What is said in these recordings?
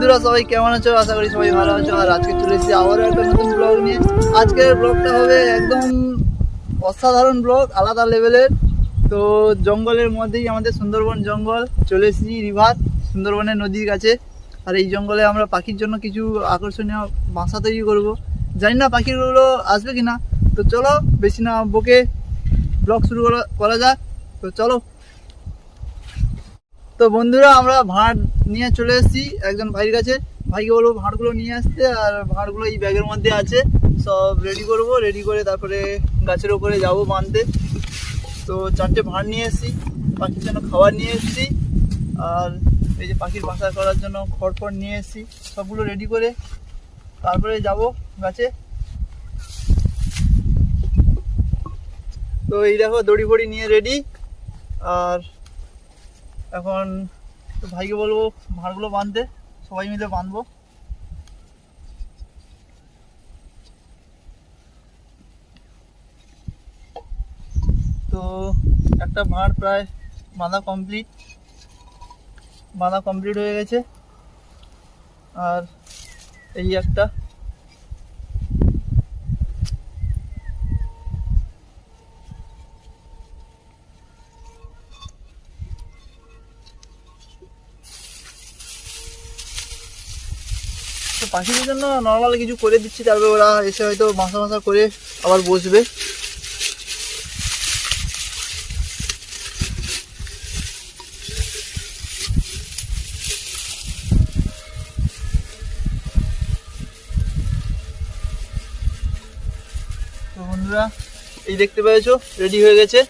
বন্ধুরা, সবাই কেমন আছো? আশা করি সবাই ভালো আছো। আর আজকে চলে এসেছি আবারও একটা নতুন ব্লগ নিয়ে। আজকের ব্লগটা হবে একদম অসাধারণ ব্লগ আলাদা লেভেলের তো জঙ্গলের মধ্যেই আমাদের সুন্দরবন জঙ্গল। চলে এসেছি রিভার, সুন্দরবনের নদীর কাছে। আর এই জঙ্গলে আমরা পাখির জন্য কিছু আকর্ষণীয় বাসা তৈরি করব। জানি না পাখিগুলো আসবে কি না তো চলো, বেশি না বকে ব্লগ শুরু করা- করা যাক। তো চলো তো বন্ধুরা, আমরা ভাঁড় নিয়ে চলে এসেছি একজন ভাইয়ের কাছে। ভাইকে বলব ভাঁড়গুলো নিয়ে আসতে, আর ভাঁড়গুলো এই ব্যাগের মধ্যে আছে। সব রেডি করব রেডি করে তারপরে গাছের ওপরে যাব বাঁধতে। তো চারটে ভাঁড় নিয়ে এসেছি, পাখির জন্য খাবার নিয়ে এসেছি। আর এই যে পাখির বাসা করার জন্য খড় ফড় নিয়ে এসেছি, সবগুলো রেডি করে তারপরে যাব গাছে। তো এই দেখো, দড়ি ফড়ি নিয়ে রেডি আর এখন ভাইকে বলব ভাড়গুলো বাঁধতে, সবাই মিলে বাঁধবো। তো একটা ভাঁড় প্রায় বাঁধা কমপ্লিট বাঁধা কমপ্লিট হয়ে গেছে। আর এই একটা পাখিদের জন্য নর্মাল কিছু করে দিচ্ছি, তারপরে ওরা এসে হয়তো মাসা মাসা করে আবার বসবে। তো বন্ধুরা, এই দেখতে পেয়েছ রেডি হয়ে গেছে।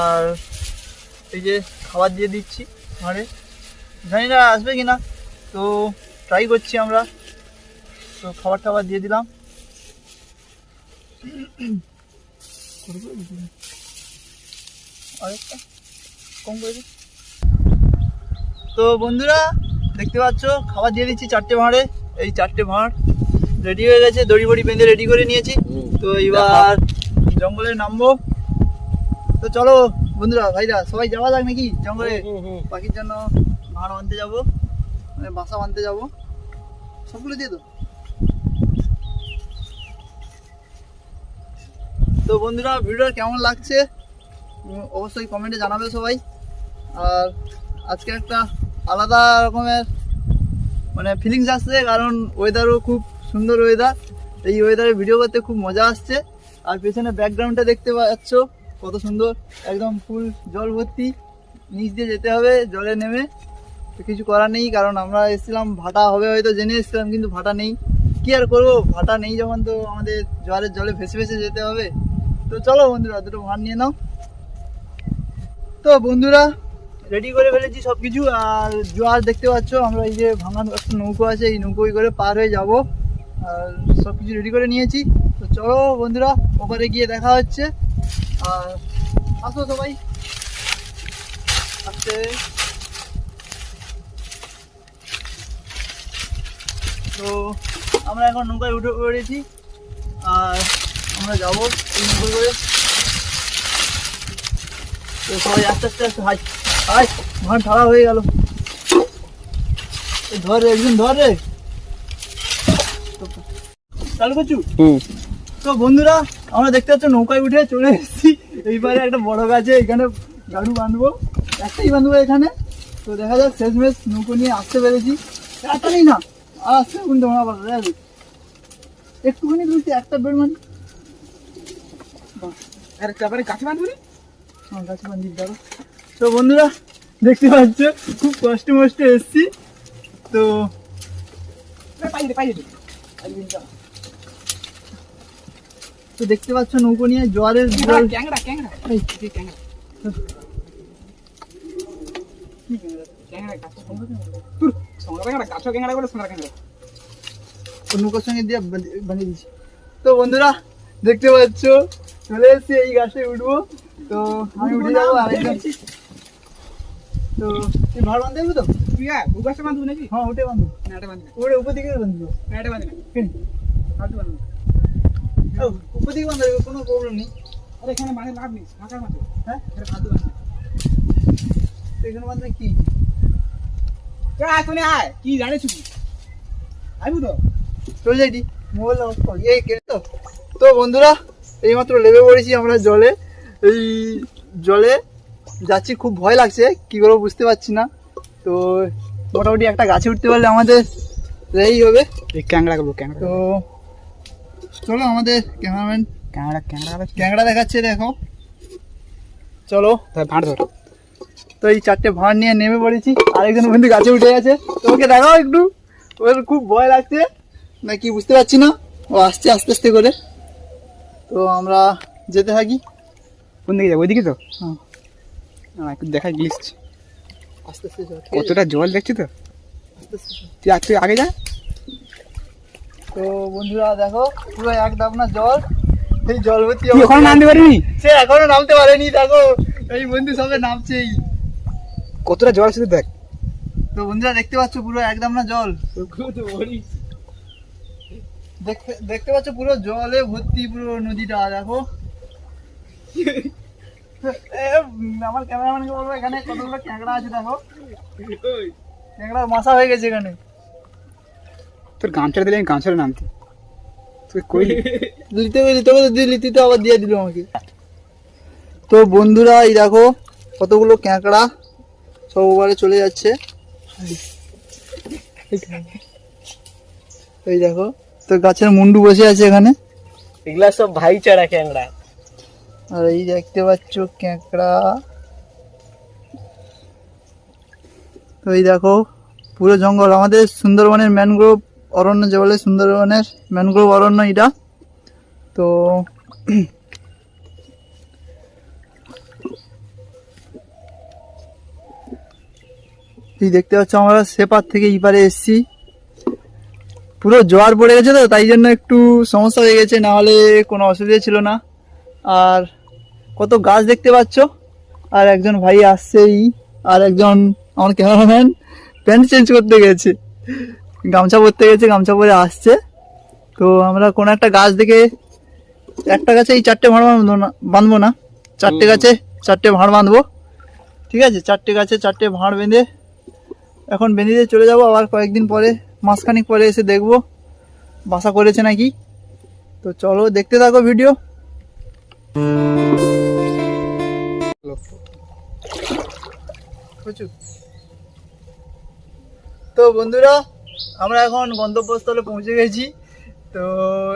আর এই যে খাবার দিয়ে দিচ্ছি ঘরে। জানি না আসবে কি না তো ট্রাই করছি আমরা। তো খাবার টাবার দিয়ে দিলাম। আরেকটা? কম করে তো বন্ধুরা দেখতে পাচ্ছ খাবার দিয়ে দিচ্ছি চারটে ভাঁড়ে। এই চারটে ভাঁড় রেডি হয়ে গেছে দড়ি বড়ি বেঁধে রেডি করে নিয়েছি। তো এবার জঙ্গলে নামবো। তো চলো বন্ধুরা ভাইরা সবাই যাওয়া যাক নাকি জঙ্গলে? পাখির জন্য ভাঁড় আনতে যাব মানে বাসা আনতে যাব। সবগুলো দিয়ে তো তো বন্ধুরা, ভিডিওটা কেমন লাগছে? অবশ্যই কমেন্টে জানাবে সবাই। আর আজকে একটা আলাদা রকমের মানে ফিলিংস আসছে, কারণ ওয়েদারও খুব সুন্দর ওয়েদার এই ওয়েদারে ভিডিও করতে খুব মজা আসছে। আর পেছনে ব্যাকগ্রাউন্ডটা দেখতে পাচ্ছ, কত সুন্দর, একদম ফুল জল ভর্তি। নিচ দিয়ে যেতে হবে, জলে নেমে। তো কিছু করার নেই, কারণ আমরা এসেছিলাম ভাটা হবে হয়তো জেনে এসেছিলাম, কিন্তু ভাটা নেই। কি আর করব, ভাটা নেই যখন তো আমাদের জলের জলে ভেসে ভেসে যেতে হবে। তো চলো বন্ধুরা, দুটো ভাত নিয়ে নাও। তো বন্ধুরা রেডি করে ফেলেছি সব কিছু আর জোয়ার দেখতে পাচ্ছ, আমরা এই যে ভাঙানো একটা নৌকো আছে, এই নৌকোই করে পার হয়ে যাব, আর সব কিছু রেডি করে নিয়েছি। তো চলো বন্ধুরা, ওপারে গিয়ে দেখা হচ্ছে, আর আসো সবাই। আসতে। তো আমরা এখন নৌকায় উঠে পড়েছি, আর আমরা যাব করে। তো সবাই আস্তে আস্তে আস্তে হাই হাই ভান ঠাড়া হয়ে গেল। ধর রে একদিন ধর রে। তো- চালু করছু? তো বন্ধুরা আমরা দেখতে পাচ্ছ নৌকায় উঠে চলে এসেছি। এইবারে একটা বড় গাছে এখানে গাড়ু বাঁধবো। একটাই বাঁধবো এখানে। তো দেখা যাক শেষমেশ নৌকো নিয়ে আসতে পেরেছি। তাড়াতাড়ি না আর আসতে কিন্তু আমার। একটুখানি একটা বেড মানে। আরে তারপরে গাছে বাঁধবি আমার কাছে বান্ধির দাঁড়ো তো বন্ধুরা দেখতে পাচ্ছ খুব কষ্ট মষ্ট এসছি। তো তো দেখতে পাচ্ছ নৌকো নিয়ে জোয়ারের জল ক্যাংড়া ক্যাংড়া এই, এই ক্যাংড়া কি ক্যামেরা? ক্যাংড়া গাছ। তোর সোনা ক্যাংড়া গাছ ক্যাংড়া বলে সোনা ক্যাংড়া ও নৌকোর সঙ্গে দিয়ে বাঁধিয়ে দিচ্ছি। তো বন্ধুরা দেখতে পাচ্ছ চলে এসছি এই গাছে উঠবো। তো আমি উঠে যাব তো তুই ভাড় বাঁধতে তো? তুই ও গাছে বাঁধবি নাকি? হ্যাঁ উঠে বাঁধবো। না। এটা বাঁধবি উপর দিকে বাঁধবো। না এটা বাঁধবি কেন? ফালতু বাঁধবি উপর দিকে বাঁধবো কোনো প্রবলেম নেই। আরে এখানে মানে লাভ নেই ফাঁকার মাঠে হ্যাঁ? এটা ফালতু বাঁধবি এখানে বাঁধলে কি? আয় আয়। কি জানিস আইবু তো। চলে যাইটি মোবাইল অফ কর। এই তো। তো বন্ধুরা এইমাত্র লেবে পড়েছি আমরা জলে। এই জলে যাচ্ছি খুব ভয় লাগছে কী করব বুঝতে পারছি না। তো মোটামুটি একটা গাছে উঠতে পারলে আমাদের এই হবে। এই ক্যাংড়া গুলো ক্যাংড়া তো চলো আমাদের ক্যামেরাম্যান ক্যাংড়া ক্যাংড়া ক্যাংড়া দেখাচ্ছে দেখো। চলো। তাই ভাঁড় ধর। তো এই চারটে ভাঁড় নিয়ে নেমে পড়েছি। আরেকজন বন্ধু গাছে উঠে গেছে। তোমাকে দেখাও একটু। ওর খুব ভয় লাগছে। না কি বুঝতে পারছি না। ও আসছে আস্তে আস্তে করে। তো আমরা যেতে থাকি। কোন দিকে যাব? ওইদিকে তো? হ্যাঁ। একটু দেখাই গিলিস আস্তে আস্তে? কতটা জল দেখছি তো। তুই আর তুই আগে যা। তো বন্ধুরা দেখো পুরো এক ডাবনা জল। এই জল ভর্তি ওখানে নামতে পারিনি? সে এখনও নামতে পারেনি দেখো। এই বন্ধু সবে নামছেই। কতটা জল শুধু দেখ। তো বন্ধুরা দেখতে পাচ্ছ পুরো একদম না জল। দেখতে দেখতে পাচ্ছ পুরো জলে ভর্তি পুরো নদীটা দেখো। আমার ক্যামেরাম্যানকে বলব এখানে কতগুলো ক্যাংড়া আছে দেখো। ক্যাংড়ার মাথা হয়ে গেছে এখানে। তোর গামছাটা দিলে আমি গামছাটা নামতি। তুই কই? লিতে গেলি তোকে তো তো আবার দিয়ে দিল আমাকে। তো বন্ধুরা এই দেখো কতগুলো ক্যাঁকড়া সব ওভারে চলে যাচ্ছে। এই দেখো। তো গাছের মুন্ডু বসে আছে এখানে। এগুলা সব ভাইচারা ক্যাংড়া। আর এই দেখতে পাচ্ছ ক্যাঁকড়া। তো এই দেখো পুরো জঙ্গল। আমাদের সুন্দরবনের ম্যানগ্রোভ অরণ্য যে বলে সুন্দরবনের ম্যানগ্রোভ অরণ্য এটা। তো এই দেখতে পাচ্ছ আমরা সেপার থেকে এই পারে এসছি। পুরো জোয়ার পড়ে গেছে তো তাই জন্য একটু সমস্যা হয়ে গেছে না হলে কোনো অসুবিধা ছিল না। আর কত গাছ দেখতে পাচ্ছ? আর একজন ভাই আসছেই আর একজন আমার ক্যামেরাম্যান প্যান্ট চেঞ্জ করতে গেছে। গামছা পরতে গেছে গামছা পরে আসছে। তো আমরা কোনো একটা গাছ দেখে একটা গাছে এই চারটে ভাঁড় বাঁধবো না বাঁধবো না। চারটে গাছে চারটে ভাঁড় বাঁধবো। ঠিক আছে চারটে গাছে চারটে ভাঁড় বেঁধে এখন বেঁধে দিয়ে চলে যাব। আবার কয়েকদিন পরে মাসখানিক পরে এসে দেখব। বাসা করেছে নাকি? তো চলো দেখতে থাকো ভিডিও। তো বন্ধুরা, আমরা এখন গন্তব্যস্থলে পৌঁছে গেছি। তো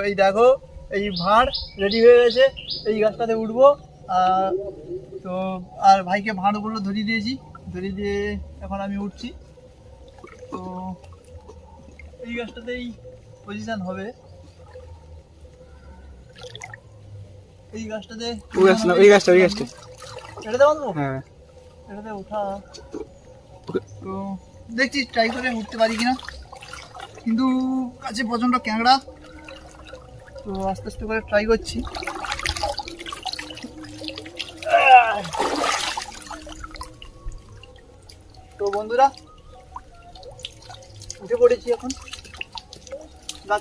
এই দেখো, এই ভাঁড় রেডি হয়ে গেছে। এই গাছটাতে উঠবো। আর তো, আর ভাইকে ভাঁড়গুলো ধরিয়ে দিয়েছি। ধরিয়ে দিয়ে এখন আমি উঠছি। তো এই গাছটাতেই পজিশন হবে। এই গাছটাতে ওই গাছটা না, ওই গাছটা ওই গাছটা। এটাতে বাঁধবো? হ্যাঁ। এটাতে ওঠা। তো দেখছি ট্রাই করে উঠতে পারি কিনা। কিন্তু কাছে প্রচণ্ড ক্যাংড়া। তো আস্তে আস্তে করে ট্রাই করছি। তো বন্ধুরা উঠে পড়েছি এখন। তো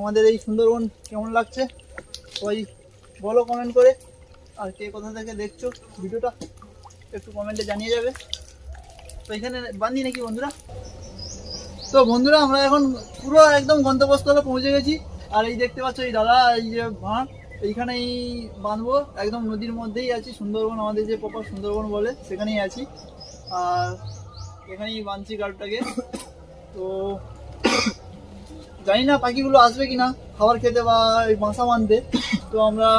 আমাদের এই সুন্দরবন কেমন লাগছে? সবাই বলো কমেন্ট করে। আর কে কোথা থেকে দেখছ ভিডিওটা, একটু কমেন্টে জানিয়ে যাবে। তো এখানে বান্ধি নাকি বন্ধুরা? তো বন্ধুরা, আমরা এখন পুরো একদম গন্তব্যস্থলে পৌঁছে গেছি। আর এই দেখতে পাচ্ছ এই দাদা, এই যে ভাঁড়। এইখানেই বাঁধবো, একদম নদীর মধ্যেই আছি। সুন্দরবন আমাদের যে প্রপার সুন্দরবন বলে, সেখানেই আছি। আর এখানেই বাঁধছি গাড়িটাকে তো জানি না পাখিগুলো আসবে কি না খাবার খেতে বা এই বাসা বাঁধতে। তো আমরা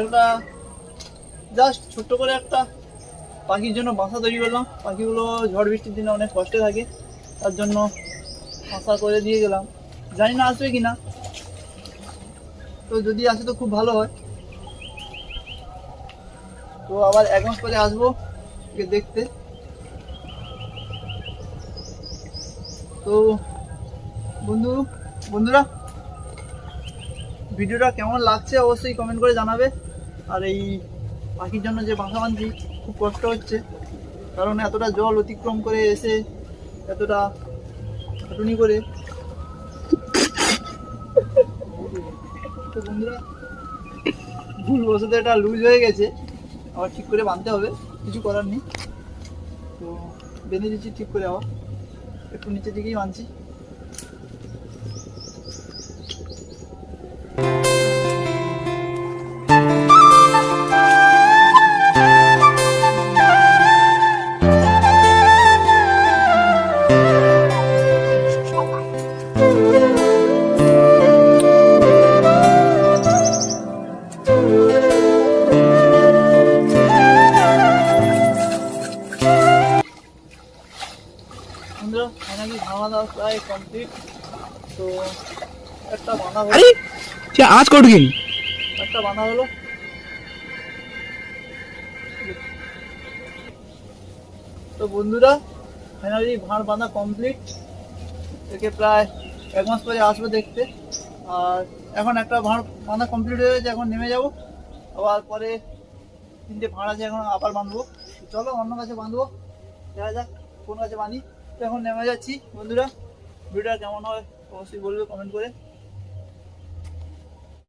একটা জাস্ট ছোট্ট করে একটা পাখির জন্য বাসা তৈরি করলাম। পাখিগুলো ঝড় বৃষ্টির দিনে অনেক কষ্টে থাকে, তার জন্য বাসা করে দিয়ে গেলাম। জানি না আসবে কিনা তো যদি আসে তো খুব ভালো হয়। তো আবার এক মাস পরে আসব দেখতে। তো বন্ধু, বন্ধুরা, ভিডিওটা কেমন লাগছে অবশ্যই কমেন্ট করে জানাবে। আর এই পাখির জন্য যে বাসা বাঁধছি খুব কষ্ট হচ্ছে, কারণ এতটা জল অতিক্রম করে এসে, এতটা খাটুনি করে তো বন্ধুরা, ভুলবশত এটা লুজ হয়ে গেছে। আবার ঠিক করে বাঁধতে হবে, কিছু করার নেই। তো বেঁধে দিচ্ছি, ঠিক করে আবার। একটু নিচের দিকেই বাঁধছি। প্রায় কমপ্লিট তো একটা বাঁধা হলো। আরে আওয়াজ করে একটা বাঁধা হলো। তো বন্ধুরা ফাইনালি ভাঁড় বাঁধা কমপ্লিট একে প্রায় এক মাস পরে আসবে দেখতে। আর এখন একটা ভাঁড় বাঁধা কমপ্লিট হয়ে গেছে এখন নেমে যাব। আবার পরে তিনটে ভাঁড় আছে এখন আবার বাঁধবো। চলো অন্য কাছে বাঁধবো। দেখা যাক কোন কাছে বাঁধি তো এখন নেমে যাচ্ছি। বন্ধুরা ভিডিওটা কেমন হয় অবশ্যই বলবে কমেন্ট করে।